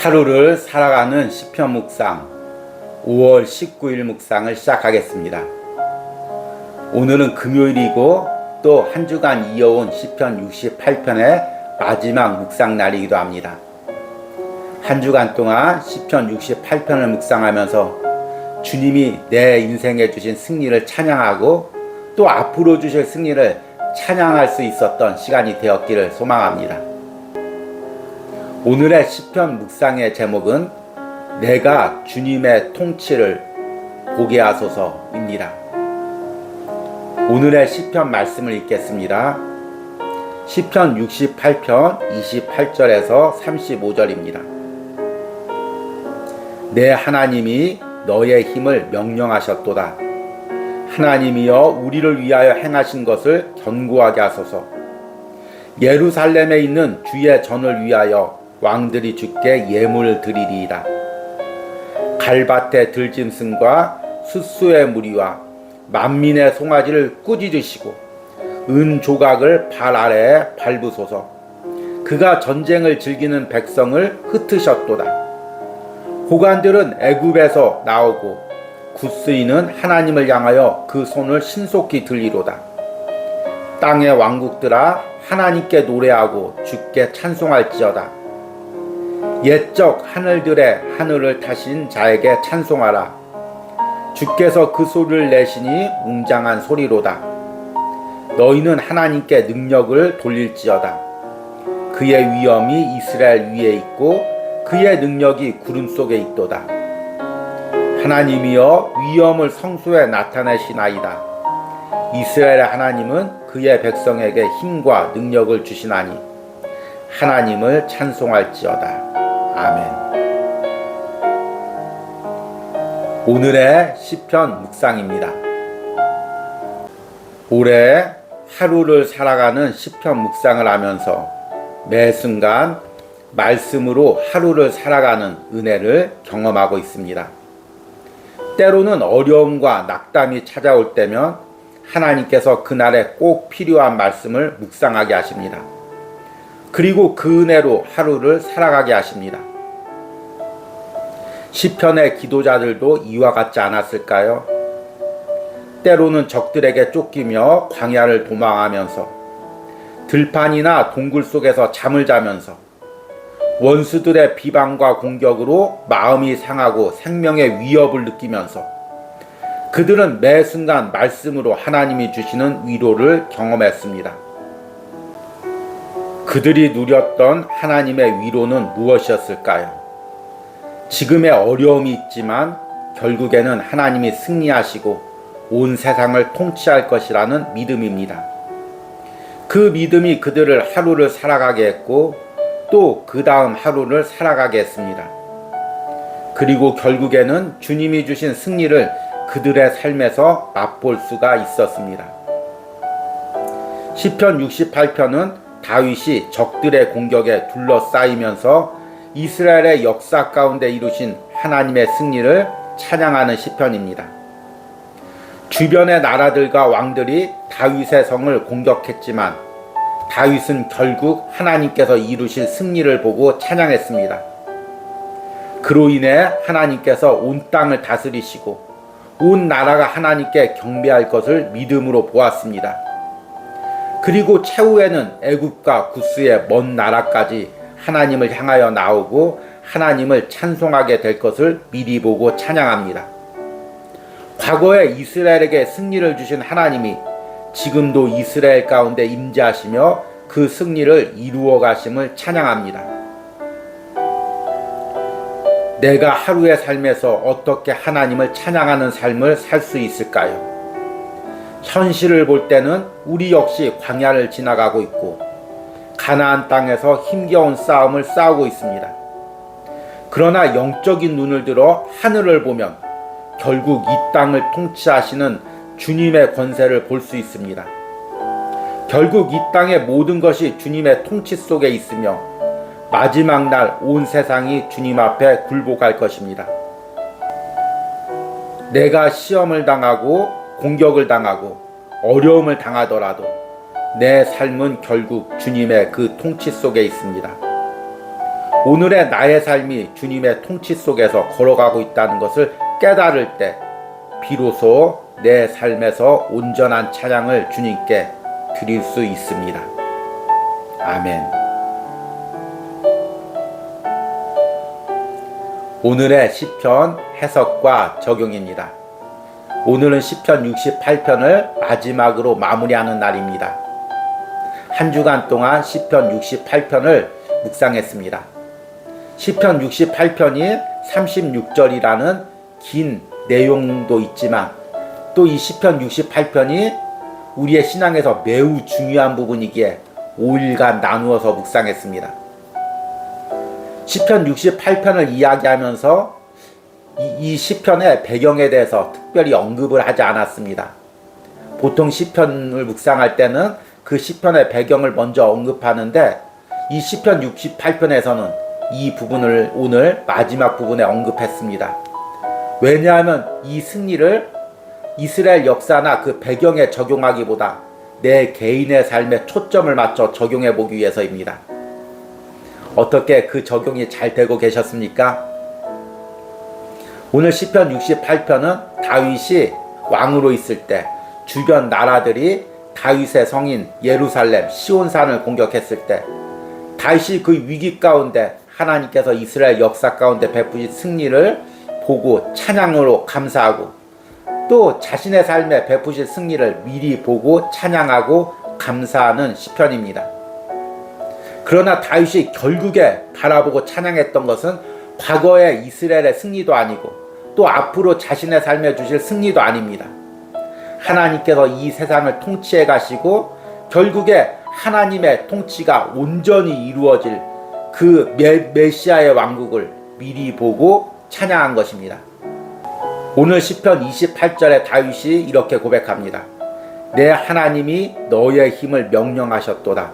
하루를 살아가는 시편 묵상 5월 19일 묵상을 시작하겠습니다. 오늘은 금요일이고 또 한 주간 이어온 시편 68편의 마지막 묵상 날이기도 합니다. 한 주간 동안 시편 68편을 묵상하면서 주님이 내 인생에 주신 승리를 찬양하고 또 앞으로 주실 승리를 찬양할 수 있었던 시간이 되었기를 소망합니다. 오늘의 시편 묵상의 제목은 내가 주님의 통치를 보게 하소서입니다. 오늘의 시편 말씀을 읽겠습니다. 시편 68편 28절에서 35절입니다. 내 하나님이 너의 힘을 명령하셨도다. 하나님이여 우리를 위하여 행하신 것을 견고하게 하소서. 예루살렘에 있는 주의 전을 위하여 왕들이 주께 예물을 드리리이다. 갈밭의 들짐승과 숫수의 무리와 만민의 송아지를 꾸짖으시고 은 조각을 발 아래에 밟으소서. 그가 전쟁을 즐기는 백성을 흩으셨도다. 호간들은 애굽에서 나오고 구스이는 하나님을 향하여 그 손을 신속히 들리로다. 땅의 왕국들아 하나님께 노래하고 주께 찬송할지어다. 옛적 하늘들의 하늘을 타신 자에게 찬송하라. 주께서 그 소리를 내시니 웅장한 소리로다. 너희는 하나님께 능력을 돌릴지어다. 그의 위엄이 이스라엘 위에 있고 그의 능력이 구름 속에 있도다. 하나님이여 위엄을 성소에 나타내시나이다. 이스라엘의 하나님은 그의 백성에게 힘과 능력을 주시나니 하나님을 찬송할지어다. 아멘. 오늘의 시편 묵상입니다. 올해 하루를 살아가는 시편 묵상을 하면서 매 순간 말씀으로 하루를 살아가는 은혜를 경험하고 있습니다. 때로는 어려움과 낙담이 찾아올 때면 하나님께서 그날에 꼭 필요한 말씀을 묵상하게 하십니다. 그리고 그 은혜로 하루를 살아가게 하십니다. 시편의 기도자들도 이와 같지 않았을까요? 때로는 적들에게 쫓기며 광야를 도망하면서 들판이나 동굴 속에서 잠을 자면서 원수들의 비방과 공격으로 마음이 상하고 생명의 위협을 느끼면서 그들은 매 순간 말씀으로 하나님이 주시는 위로를 경험했습니다. 그들이 누렸던 하나님의 위로는 무엇이었을까요? 지금의 어려움이 있지만 결국에는 하나님이 승리하시고 온 세상을 통치할 것이라는 믿음입니다. 그 믿음이 그들을 하루를 살아가게 했고 또 그 다음 하루를 살아가게 했습니다. 그리고 결국에는 주님이 주신 승리를 그들의 삶에서 맛볼 수가 있었습니다. 시편 68편은 다윗이 적들의 공격에 둘러싸이면서 이스라엘의 역사 가운데 이루신 하나님의 승리를 찬양하는 시편입니다. 주변의 나라들과 왕들이 다윗의 성을 공격했지만 다윗은 결국 하나님께서 이루실 승리를 보고 찬양했습니다. 그로 인해 하나님께서 온 땅을 다스리시고 온 나라가 하나님께 경배할 것을 믿음으로 보았습니다. 그리고 최후에는 애굽과 구스의 먼 나라까지 하나님을 향하여 나오고 하나님을 찬송하게 될 것을 미리 보고 찬양합니다. 과거에 이스라엘에게 승리를 주신 하나님이 지금도 이스라엘 가운데 임재하시며 그 승리를 이루어 가심을 찬양합니다. 내가 하루의 삶에서 어떻게 하나님을 찬양하는 삶을 살 수 있을까요? 현실을 볼 때는 우리 역시 광야를 지나가고 있고 가나안 땅에서 힘겨운 싸움을 싸우고 있습니다. 그러나 영적인 눈을 들어 하늘을 보면 결국 이 땅을 통치하시는 주님의 권세를 볼 수 있습니다. 결국 이 땅의 모든 것이 주님의 통치 속에 있으며 마지막 날 온 세상이 주님 앞에 굴복할 것입니다. 내가 시험을 당하고 공격을 당하고 어려움을 당하더라도 내 삶은 결국 주님의 그 통치 속에 있습니다. 오늘의 나의 삶이 주님의 통치 속에서 걸어가고 있다는 것을 깨달을 때 비로소 내 삶에서 온전한 찬양을 주님께 드릴 수 있습니다. 아멘. 오늘의 시편 해석과 적용입니다. 오늘은 시편 68편을 마지막으로 마무리하는 날입니다. 한 주간 동안 시편 68편을 묵상했습니다. 시편 68편이 36절이라는 긴 내용도 있지만 또 이 시편 68편이 우리의 신앙에서 매우 중요한 부분이기에 5일간 나누어서 묵상했습니다. 시편 68편을 이야기하면서 이, 이 시편의 배경에 대해서 특별히 언급을 하지 않았습니다. 보통 시편을 묵상할 때는 그 시편의 배경을 먼저 언급하는데 이 시편 68편에서는 이 부분을 오늘 마지막 부분에 언급했습니다. 왜냐하면 이 승리를 이스라엘 역사나 그 배경에 적용하기보다 내 개인의 삶에 초점을 맞춰 적용해 보기 위해서입니다. 어떻게 그 적용이 잘 되고 계셨습니까? 오늘 시편 68편은 다윗이 왕으로 있을 때 주변 나라들이 다윗의 성인 예루살렘 시온산을 공격했을 때 다윗이 그 위기 가운데 하나님께서 이스라엘 역사 가운데 베푸신 승리를 보고 찬양으로 감사하고 또 자신의 삶에 베푸신 승리를 미리 보고 찬양하고 감사하는 시편입니다. 그러나 다윗이 결국에 바라보고 찬양했던 것은 과거의 이스라엘의 승리도 아니고 또 앞으로 자신의 삶에 주실 승리도 아닙니다. 하나님께서 이 세상을 통치해 가시고 결국에 하나님의 통치가 온전히 이루어질 그 메, 시아의 왕국을 미리 보고 찬양한 것입니다. 오늘 시편 28절에 다윗이 이렇게 고백합니다. 내 하나님이 너의 힘을 명령하셨도다.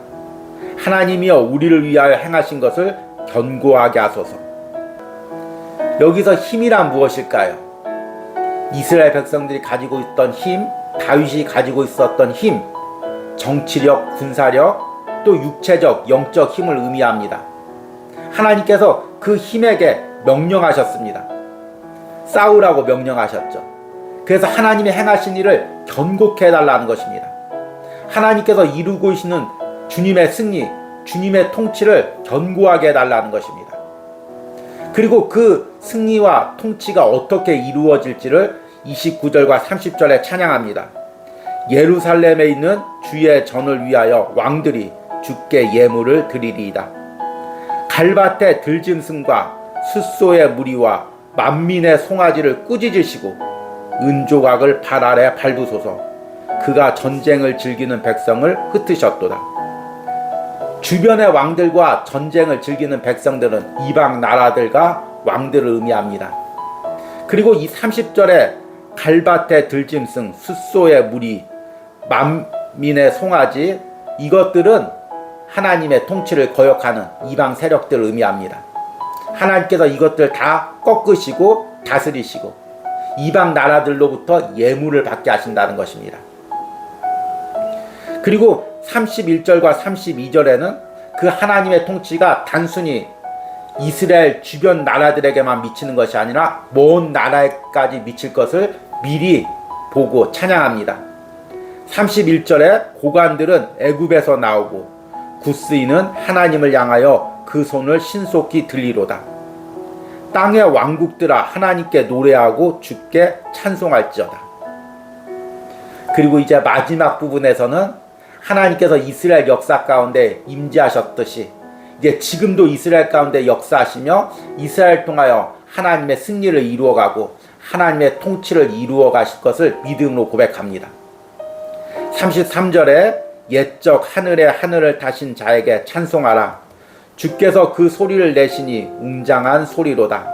하나님이여 우리를 위하여 행하신 것을 견고하게 하소서. 여기서 힘이란 무엇일까요? 이스라엘 백성들이 가지고 있던 힘, 다윗이 가지고 있었던 힘, 정치력, 군사력, 또 육체적, 영적 힘을 의미합니다. 하나님께서 그 힘에게 명령하셨습니다. 싸우라고 명령하셨죠. 그래서 하나님이 행하신 일을 견고케 해달라는 것입니다. 하나님께서 이루고 계시는 주님의 승리, 주님의 통치를 견고하게 해달라는 것입니다. 그리고 그 승리와 통치가 어떻게 이루어질지를 29절과 30절에 찬양합니다. 예루살렘에 있는 주의 전을 위하여 왕들이 주께 예물을 드리리이다. 갈밭의 들짐승과 숫소의 무리와 만민의 송아지를 꾸짖으시고 은조각을 발 아래 밟으소서 그가 전쟁을 즐기는 백성을 흩으셨도다. 주변의 왕들과 전쟁을 즐기는 백성들은 이방 나라들과 왕들을 의미합니다. 그리고 이 30절에 갈밭의 들짐승, 숫소의 무리, 만민의 송아지 이것들은 하나님의 통치를 거역하는 이방 세력들을 의미합니다. 하나님께서 이것들 다 꺾으시고 다스리시고 이방 나라들로부터 예물을 받게 하신다는 것입니다. 그리고 31절과 32절에는 그 하나님의 통치가 단순히 이스라엘 주변 나라들에게만 미치는 것이 아니라 먼 나라에까지 미칠 것을 미리 보고 찬양합니다. 31절에 고관들은 애굽에서 나오고 구스인은 하나님을 향하여 그 손을 신속히 들리로다. 땅의 왕국들아 하나님께 노래하고 주께 찬송할지어다. 그리고 이제 마지막 부분에서는 하나님께서 이스라엘 역사 가운데 임재하셨듯이 이제 지금도 이스라엘 가운데 역사하시며 이스라엘 통하여 하나님의 승리를 이루어가고 하나님의 통치를 이루어 가실 것을 믿음으로 고백합니다. 33절에 옛적 하늘의 하늘을 타신 자에게 찬송하라. 주께서 그 소리를 내시니 웅장한 소리로다.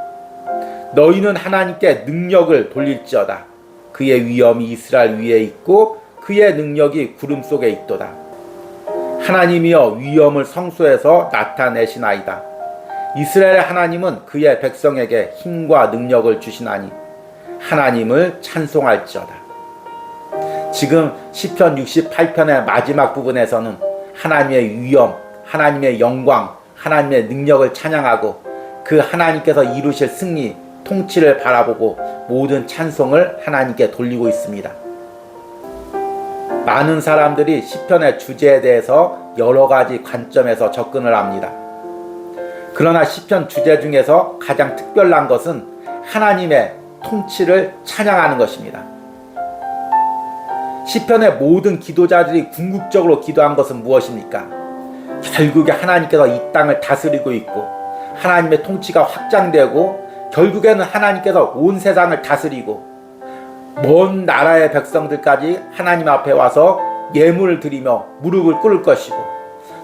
너희는 하나님께 능력을 돌릴지어다. 그의 위엄이 이스라엘 위에 있고 그의 능력이 구름 속에 있도다. 하나님이여 위엄을 성소에서 나타내시나이다. 이스라엘 하나님은 그의 백성에게 힘과 능력을 주시나니 하나님을 찬송할지어다. 지금 시편 68편의 마지막 부분에서는 하나님의 위엄, 하나님의 영광, 하나님의 능력을 찬양하고 그 하나님께서 이루실 승리, 통치를 바라보고 모든 찬송을 하나님께 돌리고 있습니다. 많은 사람들이 시편의 주제에 대해서 여러 가지 관점에서 접근을 합니다. 그러나 시편 주제 중에서 가장 특별한 것은 하나님의 통치를 찬양하는 것입니다. 시편의 모든 기도자들이 궁극적으로 기도한 것은 무엇입니까? 결국에 하나님께서 이 땅을 다스리고 있고 하나님의 통치가 확장되고 결국에는 하나님께서 온 세상을 다스리고 먼 나라의 백성들까지 하나님 앞에 와서 예물을 드리며 무릎을 꿇을 것이고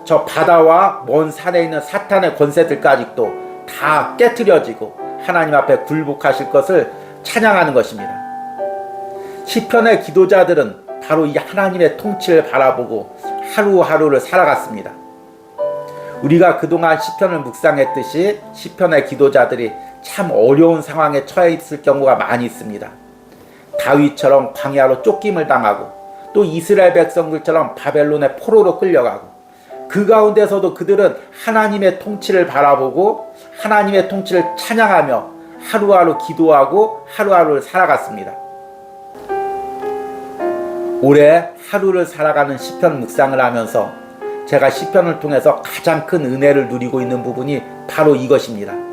저 바다와 먼 산에 있는 사탄의 권세들까지도 다 깨뜨려지고 하나님 앞에 굴복하실 것을 찬양하는 것입니다. 시편의 기도자들은 바로 이 하나님의 통치를 바라보고 하루하루를 살아갔습니다. 우리가 그동안 시편을 묵상했듯이 시편의 기도자들이 참 어려운 상황에 처해 있을 경우가 많이 있습니다. 다윗처럼 광야로 쫓김을 당하고 또 이스라엘 백성들처럼 바벨론의 포로로 끌려가고 그 가운데서도 그들은 하나님의 통치를 바라보고 하나님의 통치를 찬양하며 하루하루 기도하고 하루하루를 살아갔습니다. 올해 하루를 살아가는 시편 묵상을 하면서 제가 시편을 통해서 가장 큰 은혜를 누리고 있는 부분이 바로 이것입니다.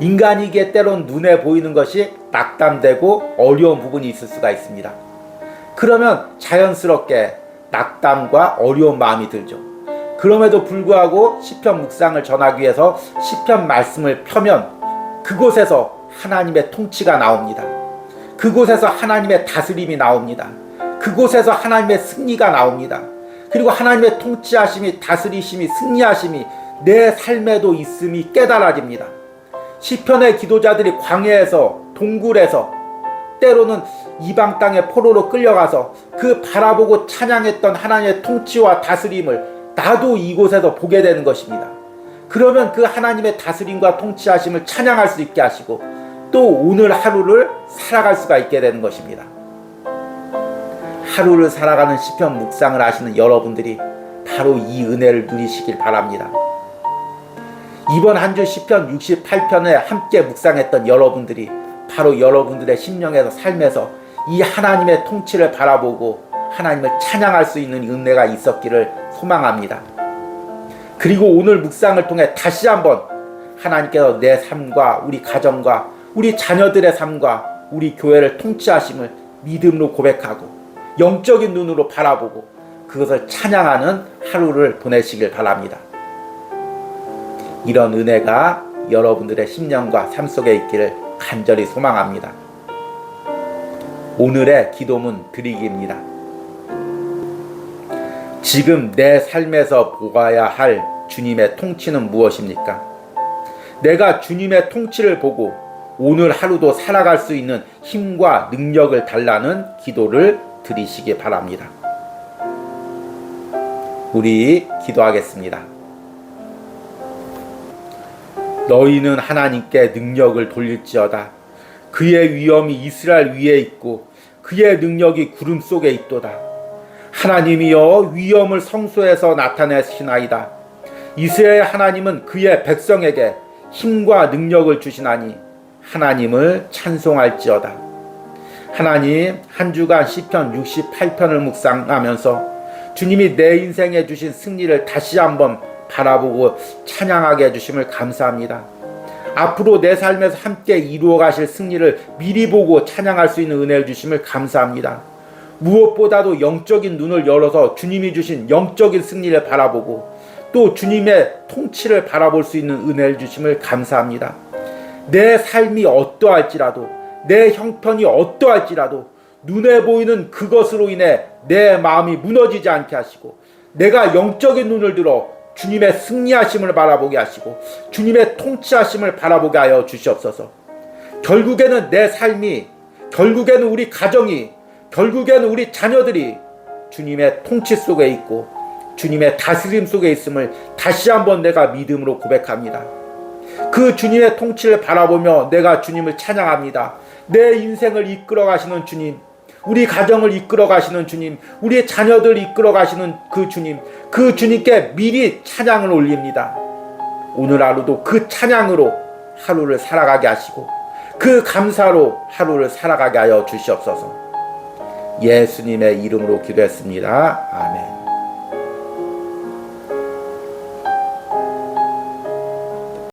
인간이기에 때론 눈에 보이는 것이 낙담되고 어려운 부분이 있을 수가 있습니다. 그러면 자연스럽게 낙담과 어려운 마음이 들죠. 그럼에도 불구하고 시편 묵상을 전하기 위해서 시편 말씀을 펴면 그곳에서 하나님의 통치가 나옵니다. 그곳에서 하나님의 다스림이 나옵니다. 그곳에서 하나님의 승리가 나옵니다. 그리고 하나님의 통치하심이 다스리심이 승리하심이 내 삶에도 있음이 깨달아집니다. 시편의 기도자들이 광야에서 동굴에서 때로는 이방 땅의 포로로 끌려가서 그 바라보고 찬양했던 하나님의 통치와 다스림을 나도 이곳에서 보게 되는 것입니다. 그러면 그 하나님의 다스림과 통치하심을 찬양할 수 있게 하시고 또 오늘 하루를 살아갈 수가 있게 되는 것입니다. 하루를 살아가는 시편 묵상을 하시는 여러분들이 바로 이 은혜를 누리시길 바랍니다. 이번 한 주 시편 68편에 함께 묵상했던 여러분들이 바로 여러분들의 심령에서 삶에서 이 하나님의 통치를 바라보고 하나님을 찬양할 수 있는 은혜가 있었기를 소망합니다. 그리고 오늘 묵상을 통해 다시 한번 하나님께서 내 삶과 우리 가정과 우리 자녀들의 삶과 우리 교회를 통치하심을 믿음으로 고백하고 영적인 눈으로 바라보고 그것을 찬양하는 하루를 보내시길 바랍니다. 이런 은혜가 여러분들의 심령과 삶 속에 있기를 간절히 소망합니다. 오늘의 기도문 드리기입니다. 지금 내 삶에서 보아야 할 주님의 통치는 무엇입니까? 내가 주님의 통치를 보고 오늘 하루도 살아갈 수 있는 힘과 능력을 달라는 기도를 드리시기 바랍니다. 우리 기도하겠습니다. 너희는 하나님께 능력을 돌릴지어다. 그의 위엄이 이스라엘 위에 있고 그의 능력이 구름 속에 있도다. 하나님이여 위엄을 성소에서 나타내시나이다. 이스라엘 하나님은 그의 백성에게 힘과 능력을 주시나니 하나님을 찬송할지어다. 하나님 한 주간 시편 68편을 묵상하면서 주님이 내 인생에 주신 승리를 다시 한번 바라보고 찬양하게 해주심을 감사합니다. 앞으로 내 삶에서 함께 이루어 가실 승리를 미리 보고 찬양할 수 있는 은혜를 주심을 감사합니다. 무엇보다도 영적인 눈을 열어서 주님이 주신 영적인 승리를 바라보고 또 주님의 통치를 바라볼 수 있는 은혜를 주심을 감사합니다. 내 삶이 어떠할지라도 내 형편이 어떠할지라도 눈에 보이는 그것으로 인해 내 마음이 무너지지 않게 하시고 내가 영적인 눈을 들어 주님의 승리하심을 바라보게 하시고 주님의 통치하심을 바라보게 하여 주시옵소서. 결국에는 내 삶이 결국에는 우리 가정이 결국에는 우리 자녀들이 주님의 통치 속에 있고 주님의 다스림 속에 있음을 다시 한번 내가 믿음으로 고백합니다. 그 주님의 통치를 바라보며 내가 주님을 찬양합니다. 내 인생을 이끌어 가시는 주님, 우리 가정을 이끌어 가시는 주님, 우리의 자녀들 이끌어 가시는 그 주님, 그 주님께 미리 찬양을 올립니다. 오늘 하루도 그 찬양으로 하루를 살아가게 하시고 그 감사로 하루를 살아가게 하여 주시옵소서. 예수님의 이름으로 기도했습니다. 아멘.